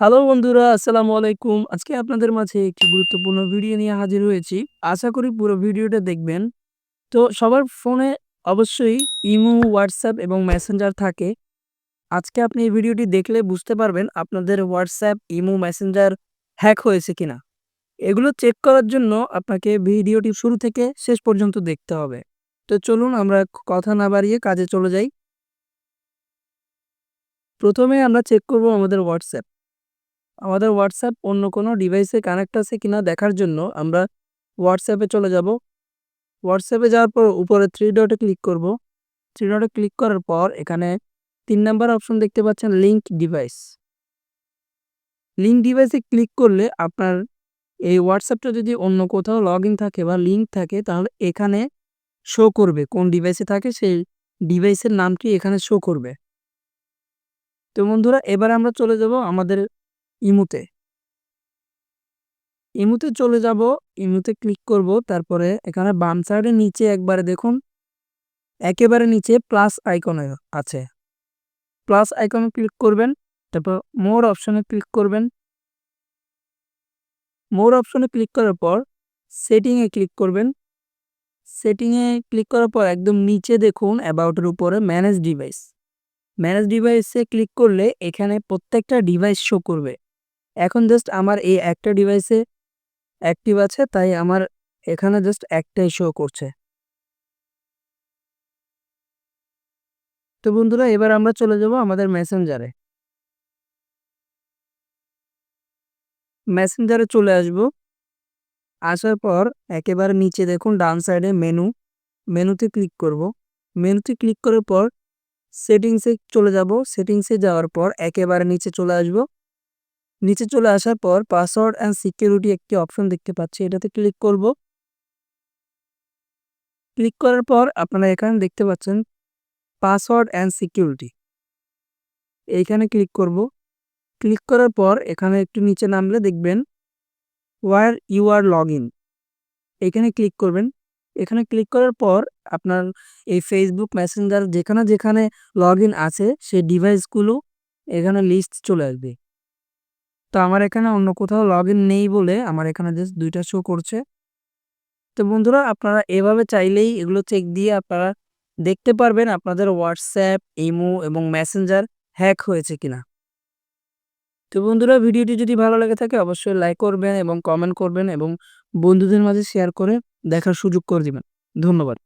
Hello বন্ধুরা, আসসালামু আলাইকুম। আজকে আপনাদের মাঝে একটি গুরুত্বপূর্ণ ভিডিও নিয়ে হাজির হয়েছি। আশা করি পুরো ভিডিওটা দেখবেন। তো সবার ফোনে অবশ্যই ইমো, হোয়াটসঅ্যাপ এবং মেসেঞ্জার থাকে। আজকে আপনি এই ভিডিওটি দেখলে বুঝতে পারবেন আপনাদের হোয়াটসঅ্যাপ, ইমো, মেসেঞ্জার হ্যাক হয়েছে কিনা। এগুলো চেক করার জন্য আপনাকে ভিডিওটি শুরু থেকে শেষ পর্যন্ত দেখতে হবে। তো চলুন আমরা কথা না বাড়িয়ে কাজে চলে যাই। প্রথমে আমরা চেক করব আমাদের হোয়াটসঅ্যাপ। আমাদের হোয়াটসঅ্যাপ অন্য কোনো ডিভাইসে কানেক্ট আছে কিনা দেখার জন্য আমরা হোয়াটসঅ্যাপে চলে যাব। হোয়াটসঅ্যাপে যাওয়ার পর উপরে থ্রি ডটে ক্লিক করব। থ্রি ডটে ক্লিক করার পর এখানে তিন নাম্বার অপশন দেখতে পাচ্ছেন লিঙ্ক ডিভাইস লিঙ্ক ডিভাইসে ক্লিক করলে আপনার এই হোয়াটসঅ্যাপটা যদি অন্য কোথাও লগ থাকে বা লিঙ্ক থাকে তাহলে এখানে শো করবে। কোন ডিভাইসে থাকে সেই ডিভাইসের নামটি এখানে শো করবে। তো বন্ধুরা, এবার আমরা চলে যাব আমাদের ইমুতে। ইমুতে চলে যাব, ইমুতে ক্লিক করব, তারপরে এখানে বাম সাইডের নিচে একবারে দেখুন, একেবারে নিচে প্লাস আইকন আছে। প্লাস আইকনে ক্লিক করবেন, তারপর মোর অপশনে ক্লিক করবেন। মোর অপশনে ক্লিক করার পর সেটিংয়ে ক্লিক করবেন। সেটিংয়ে ক্লিক করার পর একদম নিচে দেখুন অ্যাবাউটের উপরে ম্যানেজ ডিভাইস ম্যানেজ ডিভাইসে ক্লিক করলে এখানে প্রত্যেকটা ডিভাইস শো করবে। এখন জাস্ট আমার এই একটা ডিভাইসে অ্যাক্টিভ আছে, তাই আমার এখানে জাস্ট একটাই শো করছে। তো বন্ধুরা, এবার আমরা চলে যাব আমাদের মেসেঞ্জারে মেসেঞ্জারে চলে আসব। আসার পর একেবারে নিচে দেখুন, ডান সাইডে মেনু মেনুতে ক্লিক করব। মেনুতে ক্লিক করার পর সেটিংসে চলে যাব। সেটিংসে যাওয়ার পর একেবারে নিচে চলে আসব। নিচে চলে আসার পর পাসওয়ার্ড অ্যান্ড সিকিউরিটি একটি অপশন দেখতে পাচ্ছি। এটাতে ক্লিক করব। ক্লিক করার পর আপনারা এখানে দেখতে পাচ্ছেন পাসওয়ার্ড অ্যান্ড সিকিউরিটি এইখানে ক্লিক করব। ক্লিক করার পর এখানে একটু নিচে নামলে দেখবেন where you are log in এখানে ক্লিক করবেন। এখানে ক্লিক করার পর আপনার এই ফেসবুক মেসেঞ্জার যেখানে যেখানে লগ আছে, সেই ডিভাইসগুলো এখানে লিস্ট চলে আসবে। তো আমার এখানে অন্য কোথাও লগ নেই বলে আমার এখানে জাস্ট দুইটা শো করছে। তো বন্ধুরা, আপনারা এভাবে চাইলেই এগুলো চেক দিয়ে আপনারা দেখতে পারবেন আপনাদের হোয়াটসঅ্যাপ ইমো এবং মেসেঞ্জার হ্যাক হয়েছে কিনা। তো বন্ধুরা, ভিডিওটি যদি ভালো লেগে থাকে অবশ্যই লাইক করবেন এবং কমেন্ট করবেন এবং বন্ধুদের মাঝে শেয়ার করে দেখার সুযোগ করে দিবেন। ধন্যবাদ।